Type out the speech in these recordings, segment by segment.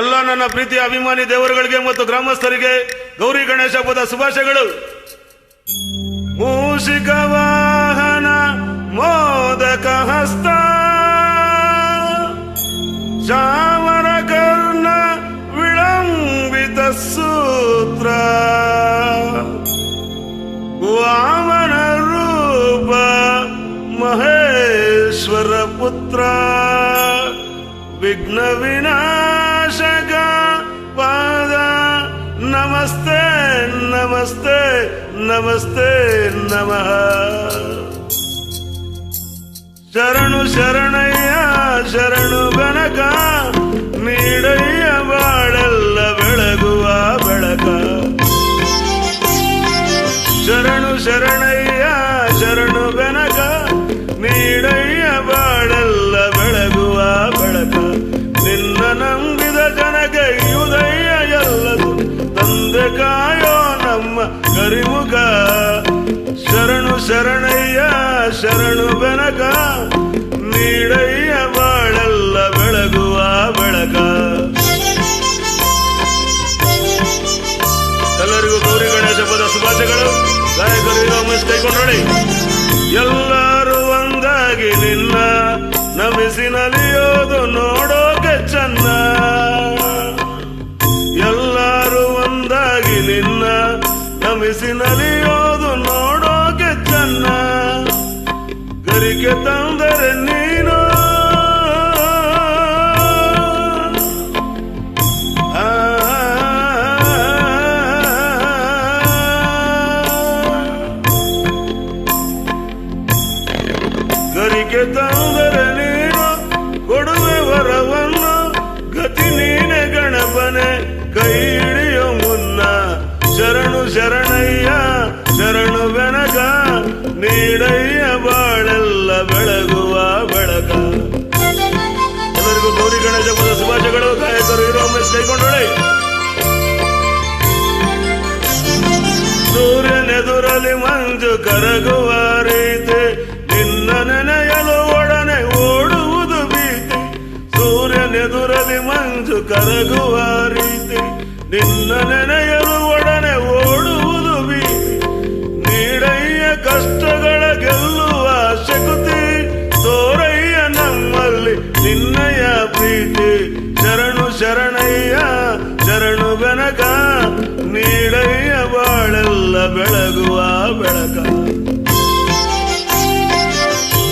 ಎಲ್ಲ ನನ್ನ ಪ್ರೀತಿಯ ಅಭಿಮಾನಿ ದೇವರುಗಳಿಗೆ ಮತ್ತು ಗ್ರಾಮಸ್ಥರಿಗೆ ಗೌರಿ ಗಣೇಶ ಹಬ್ಬದ ಶುಭಾಶಯಗಳು. ಮೂಷಿಕ ವಾಹನ, ಮೋದಕ ಹಸ್ತ ಶಾವರ ಕರ್ಣ, ವಿಳಂಬಿತ ಸೂತ್ರ, ವಾಮನ ರೂಪ, ಮಹೇಶ್ವರ ಪುತ್ರ, ವಿಘ್ನ ವಿನಾಶಕ ಪಾದ ನಮಸ್ತೆ ನಮಸ್ತೆ ನಮಸ್ತೆ ನಮಃ ಶರಣು ಶರಣಯ್ಯ ಶರಣು ಗಣಕ ನೀಡಯ್ಯ ಬಾಳೆಲ್ಲ ಉದಯ ಎಲ್ಲದು ತಂದೆ ಕಾಯೋ ನಮ್ಮ ಕರಿಮುಗ. ಶರಣು ಶರಣಯ್ಯ, ಶರಣು ಬೆನಕ. ನೀಡಯ್ಯ ಬಾಳೆಲ್ಲ ಬೆಳಗುವ ಬೆಳಕ. ಎಲ್ಲರಿಗೂ ಗೌರಿ ಗಣೇಶ ಪದ ಶುಭಾಶಯಗಳು. ಗಾಯಕರು ರಮೇಶ್ ಕೈಕೊಂಡೋಳಿ ಎಲ್ಲರೂ ಒಂದಾಗಿ ನಿನ್ನ ನಮಿಸಿ ನಲಿಯೋದು ನಮಿಸಿ ನೋಡೋಕೆ ಚೆನ್ನ ಗರಿಕೆ ತಂದರೆ ನೀನು ಆ ಗರಿಕೆ ತಂದರೆ ನೀನು ಕೊಡುವೆ ವರವನ್ನು ಗತಿ ನೀನೆ ಗಣಪನೆ ಮಂಜು ಕರಗುವ ರೀತಿ, ನಿನ್ನ ನೆನೆಯಲು ಒಡನೆ ಓಡುವುದು ಭೀತಿ. ಸೂರ್ಯನೆದುರಲಿ ಮಂಜು ಕರಗುವ ರೀತಿ, ನಿನ್ನ ನೆನೆಯಲು ಒಡನೆ ಓಡುವುದು ಬೆಳಗುವ ಬೆಳಕ.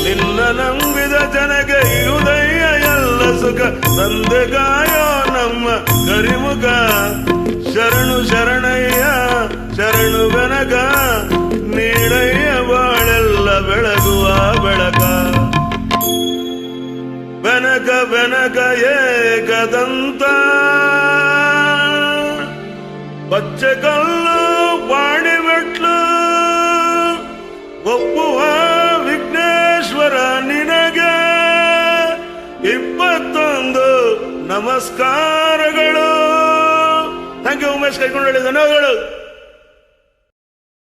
ನಿನ್ನ ನಂಬಿದ ಜನಗೆ ಇರುದಯ್ಯ ಎಲ್ಲ ಸುಖ. ತಂದೆ ಕಾಯೋ ನಮ್ಮ ಕರಿಮುಖ ಶರಣು ಶರಣಯ್ಯ, ಶರಣು ಬೆನಕ ನೀಡಯ್ಯ ಬಾಳೆಲ್ಲ ಬೆಳಗುವ ಬೆಳಕ. ಬೆನಕ ಬೆನಕ ಏಕದಂತ. ಕಲ್ಲು ಒಪ್ಪುವ ವಿಘ್ನೇಶ್ವರ ನಿನಗೆ. ಇಪ್ಪತ್ತೊಂದು ನಮಸ್ಕಾರಗಳು. ಥ್ಯಾಂಕ್ ಯು ಉಮೇಶ್ ಕೈಕೊಂಡು ಧನ್ಯವಾದಗಳು.